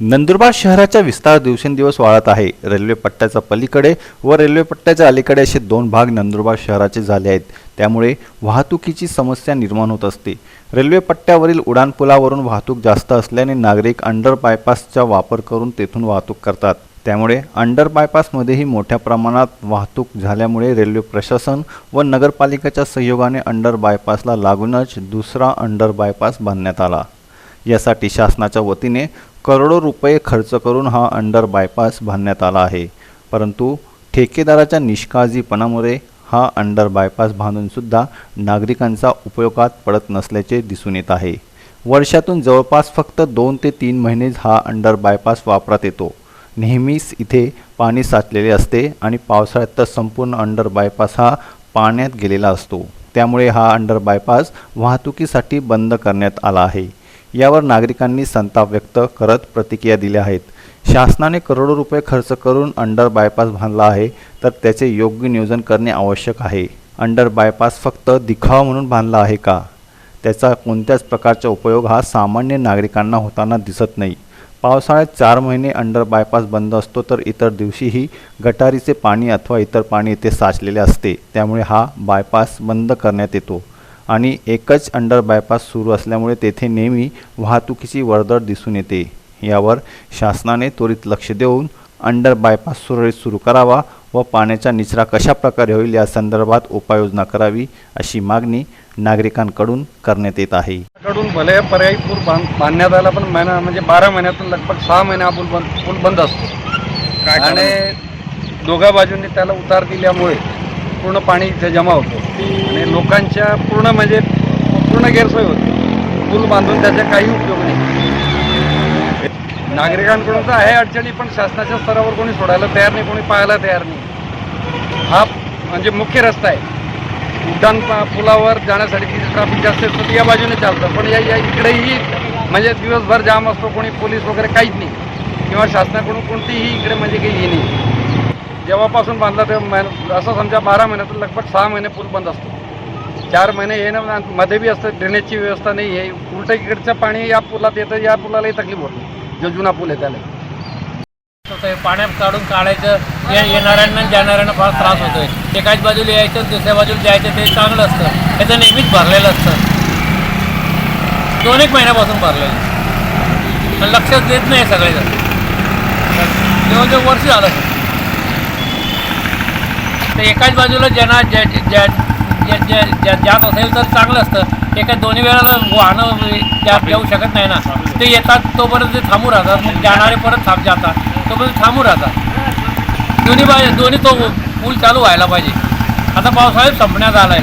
नंदुरबार शहराचा विस्तार दिवसेंदिवस वाढत आहे. रेल्वे पट्ट्याच्या पलीकडे व रेल्वे पट्ट्याच्या अलीकडे असे दोन भाग नंदुरबार शहराचे झाले आहेत. त्यामुळे वाहतुकीची समस्या निर्माण होत असते. रेल्वे पट्ट्यावरील उड्डाणपुलावरून वाहतूक जास्त असल्याने नागरिक अंडर बायपासचा वापर करून तेथून वाहतूक करतात. त्यामुळे अंडर बायपासमध्येही मोठ्या प्रमाणात वाहतूक झाल्यामुळे रेल्वे प्रशासन व नगरपालिकेच्या सहयोगाने अंडर बायपासला लागूनच दुसरा अंडर बायपास बांधण्यात आला. यासाठी शासनाच्या वतीने करोडो रुपये खर्च करून हा अंडर बायपास बांधण्यात आला आहे. परंतु ठेकेदाराच्या निष्काळजीपणामुळे हा अंडर बायपास बांधूनसुद्धा नागरिकांचा उपयोगात पडत नसल्याचे दिसून येत आहे. वर्षातून जवळपास फक्त दोन ते तीन महिनेच हा अंडर बायपास वापरात येतो. नेहमीच इथे पाणी साचलेले असते आणि पावसाळ्यात तर संपूर्ण अंडर बायपास हा पाण्यात गेलेला असतो. त्यामुळे हा अंडर बायपास वाहतुकीसाठी बंद करण्यात आला आहे. यावर नागरिकांनी संताप व्यक्त करत प्रतिक्रिया दिल्या आहेत. शासनाने करोडो रुपये खर्च करून अंडर बायपास बांधला आहे तर त्याचे योग्य नियोजन करणे आवश्यक आहे. अंडर बायपास फक्त दिखावा म्हणून बांधला आहे का? त्याचा कोणत्याच प्रकारचा उपयोग हा सामान्य नागरिकांना होताना दिसत नाही. पावसाळ्यात चार महिने अंडर बायपास बंद असतो तर इतर दिवशीही गटारीचे पाणी अथवा इतर पाणी इथे साचलेले असते. त्यामुळे हा बायपास बंद करण्यात येतो. आणि एकच अंडर बायपास सुरू असल्यामुळे तेथे नेहमी वाहतुकीची वर्दळ दिसून येते. यावर शासनाने त्वरित लक्ष देऊन अंडर बायपास सुरळीत सुरू करावा व पाण्याचा निचरा कशा प्रकारे होईल या संदर्भात उपाययोजना करावी अशी मागणी नागरिकांकडून करण्यात येत आहे. कडून भले पर्यायी पूल बांध बांधण्यात आला पण महिना म्हणजे बारा महिन्यातून लगभग सहा महिने हा पूल बंद पूल बंद असतो. आणि दोघा बाजूंनी त्याला उतार दिल्यामुळे पूर्ण पाणी इथे जमा होतं. आणि लोकांच्या पूर्ण म्हणजे पूर्ण गैरसोय होते. पूल बांधून त्याचा काही उपयोग नाही. नागरिकांकडून तर आहे अडचणी पण शासनाच्या स्तरावर कोणी सोडायला तयार नाही कोणी पाहायला तयार नाही. हा म्हणजे मुख्य रस्ता आहे. उड्डाण पुलावर जाण्यासाठी तिथे ट्रॅफिक जास्त असतं तर या बाजूने चालतं. पण या या इकडेही म्हणजे दिवसभर जाम असतो कोणी पोलीस वगैरे काहीच नाही. किंवा शासनाकडून कोणतीही इकडे म्हणजे काही हे नाही. जेव्हापासून बांधला तेव्हा महिन असं समजा बारा महिन्यातून लगभग सहा महिने पूल बंद असतो. चार महिने येणं मध्ये बी असतं ड्रेनेजची व्यवस्था नाही आहे. उलटं इकडचं पाणी या पुलात येतं या पुलालाही तकलीफ होती. जो जुना पूल आहे त्याला. होतंय पाण्यात काढून काढायचं ये- येणाऱ्यांना जाणाऱ्यांना फार त्रास होतोय. एकाच बाजूला यायचं दुसऱ्या बाजूला जायचं ते चांगलं असतं. त्याचं नेहमीच भरलेलं असतं. दोन एक महिन्यापासून भरलेलं. पण लक्षच देत नाही सगळेजण. जवळजवळ वर्ष झालं. तर एकाच बाजूला ज्यांना ज्या ज्या ज्या ज्या- ज्या जात असेल तर चांगलं असतं. एका दोन्ही वेळेला वाहनं त्या येऊ शकत नाही ना. ते येतात तोपर्यंत ते थांबू राहतात. मग जाणारे परत थांब जातात. तोपर्यंत थांबू राहतात. दोन्ही बाजू दोन्ही तो पूल चालू व्हायला पाहिजे. आता पावसाळ्यात संपण्यात आलाय.